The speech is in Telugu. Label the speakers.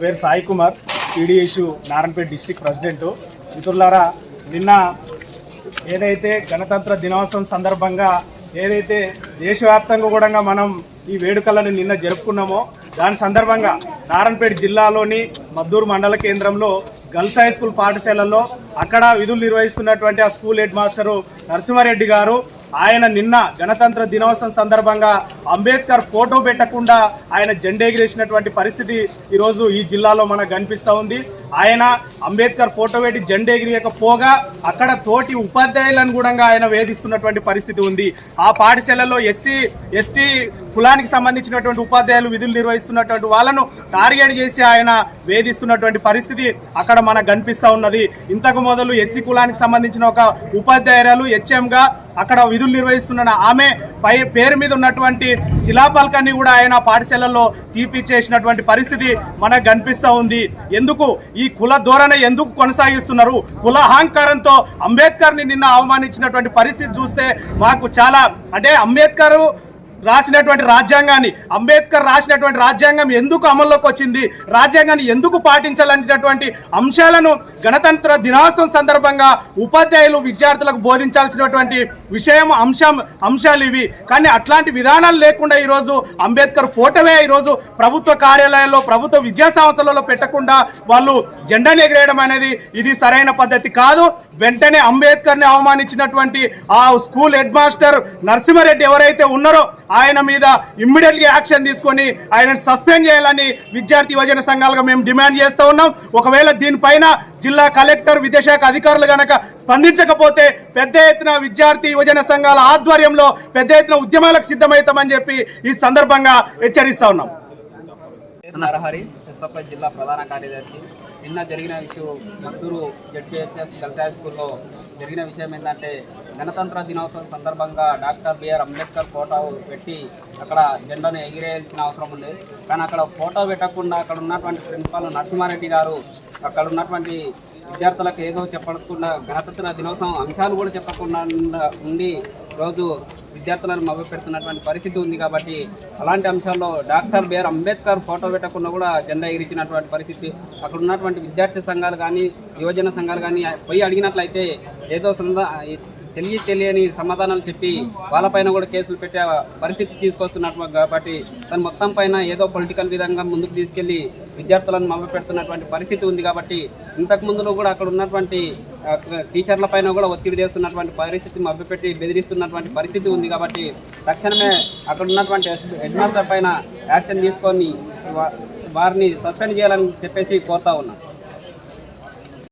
Speaker 1: పేరు Sai Kumar TDS Narayanpet district president. మిత్రులారా నిన్న ఏదైతే గణతంత్ర దినోత్సవం సందర్భంగా ఏదైతే దేశవ్యాప్తంగా కూడా మనం ఈ వేడుకలను నిన్న జరుపుకున్నామో దాని సందర్భంగా నారాయణపేట జిల్లాలోని మద్దూరు మండల కేంద్రంలో గర్ల్స్ హై స్కూల్ పాఠశాలల్లో అక్కడ విధులు నిర్వహిస్తున్నటువంటి ఆ స్కూల్ హెడ్ మాస్టరు నరసింహారెడ్డి గారు ఆయన నిన్న గణతంత్ర దినోత్సవం సందర్భంగా అంబేద్కర్ ఫోటో పెట్టకుండా ఆయన జెండెగిరేసినటువంటి పరిస్థితి ఈరోజు ఈ జిల్లాలో మనకు కనిపిస్తూ ఉంది. ఆయన అంబేద్కర్ ఫోటో పెట్టి జెండెగిరియకపోగా అక్కడ తోటి ఉపాధ్యాయులను కూడా ఆయన వేధిస్తున్నటువంటి పరిస్థితి ఉంది. ఆ పాఠశాలలో ఎస్సీ ఎస్టీ కులానికి సంబంధించినటువంటి ఉపాధ్యాయులు విధులు నిర్వహిస్తున్నటువంటి వాళ్ళను టార్గెట్ చేసి ఆయన వేధిస్తున్నటువంటి పరిస్థితి అక్కడ మనకు కనిపిస్తూ ఉన్నది. ఇంతకు మొదలు ఎస్సీ కులానికి సంబంధించిన ఒక ఉపాధ్యాయురాలు హెచ్ఎంగా అక్కడ విధులు నిర్వహిస్తున్న ఆమె పై పేరు మీద ఉన్నటువంటి శిలాపలకాన్ని కూడా ఆయన పాఠశాలలో తీపిచ్చేసినటువంటి పరిస్థితి మనకు కనిపిస్తూ ఉంది. ఎందుకు? ఈ కుల ధోరణ ఎందుకు కొనసాగిస్తున్నారు? కుల అహంకారంతో అంబేద్కర్ని నిన్న అవమానించినటువంటి పరిస్థితి చూస్తే మాకు చాలా అంటే అంబేద్కర్ రాసినటువంటి రాజ్యాంగాన్ని అంబేద్కర్ రాసినటువంటి రాజ్యాంగం ఎందుకు అమల్లోకి వచ్చింది రాజ్యాంగాన్ని ఎందుకు పాటించాలనేటటువంటి అంశాలను గణతంత్ర దినోత్సవం సందర్భంగా ఉపాధ్యాయులు విద్యార్థులకు బోధించాల్సినటువంటి విషయం అంశం అంశాలు ఇవి. కానీ అట్లాంటి విధానాలు లేకుండా ఈరోజు అంబేద్కర్ ఫోటోవే ఈరోజు ప్రభుత్వ కార్యాలయాల్లో ప్రభుత్వ విద్యా సంస్థలలో పెట్టకుండా వాళ్ళు జెండాను ఎగరేయడం అనేది ఇది సరైన పద్ధతి కాదు. వెంటనే అంబేద్కర్ని అవమానించినటువంటి ఆ స్కూల్ హెడ్ మాస్టర్ నరసింహారెడ్డి ఎవరైతే ఉన్నారో ఆయన మీద ఇమ్మీడియట్గా యాక్షన్ తీసుకొని ఆయన సస్పెండ్ చేయాలని విద్యార్థి యువజన సంఘాలుగా మేము డిమాండ్ చేస్తూ ఉన్నాం. ఒకవేళ దీనిపైన జిల్లా కలెక్టర్ విద్యాశాఖ అధికారులు గనక స్పందించకపోతే పెద్ద ఎత్తున విద్యార్థి యువజన సంఘాల ఆధ్వర్యంలో పెద్ద ఎత్తున ఉద్యమాలకు సిద్ధమవుతామని చెప్పి ఈ సందర్భంగా హెచ్చరిస్తా ఉన్నాం.
Speaker 2: నరహరి ఎస్ఎఫ్ఐ జిల్లా ప్రధాన కార్యదర్శి. నిన్న జరిగిన విషయం మద్దూరు జడ్పిహెచ్ఎస్ గర్ల్స్ హై స్కూల్లో జరిగిన విషయం ఏంటంటే గణతంత్ర దినోత్సవం సందర్భంగా డాక్టర్ బిఆర్ అంబేద్కర్ ఫోటో పెట్టి అక్కడ జెండాను ఎగిరేయాల్సిన అవసరం ఉంది. కానీ అక్కడ ఫోటో పెట్టకుండా అక్కడ ఉన్నటువంటి ప్రిన్సిపాల్ నరసింహారెడ్డి గారు అక్కడ ఉన్నటువంటి విద్యార్థులకు ఏదో చెప్పకుండా గణతంత్ర దినోత్సవం అంశాలు కూడా చెప్పకుండా ఉండి రోజు విద్యార్థులను మభ్య పెడుతున్నటువంటి పరిస్థితి ఉంది కాబట్టి అలాంటి అంశాల్లో డాక్టర్ బిఆర్ అంబేద్కర్ ఫోటో పెట్టకుండా కూడా జెండా ఎగిరించినటువంటి పరిస్థితి. అక్కడ ఉన్నటువంటి విద్యార్థి సంఘాలు కానీ యువజన సంఘాలు కానీ పోయి అడిగినట్లయితే ఏదో సంద తెలియ తెలియని సమాధానాలు చెప్పి వాళ్ళపైన కూడా కేసులు పెట్టే పరిస్థితి తీసుకొస్తున్నట్టు కాబట్టి తను మొత్తం పైన ఏదో పొలిటికల్ విధంగా ముందుకు తీసుకెళ్ళి విద్యార్థులను మభ్య పెడుతున్నటువంటి పరిస్థితి ఉంది కాబట్టి ఇంతకు ముందులో కూడా అక్కడ ఉన్నటువంటి టీచర్ల పైన కూడా ఒత్తిడి చేస్తున్నటువంటి పరిస్థితి మభ్యపెట్టి బెదిరిస్తున్నటువంటి పరిస్థితి ఉంది కాబట్టి తక్షణమే అక్కడ ఉన్నటువంటి హెడ్ మాస్టర్ పైన యాక్షన్ తీసుకొని వారిని సస్పెండ్ చేయాలని చెప్పేసి కోరుతా ఉన్నాను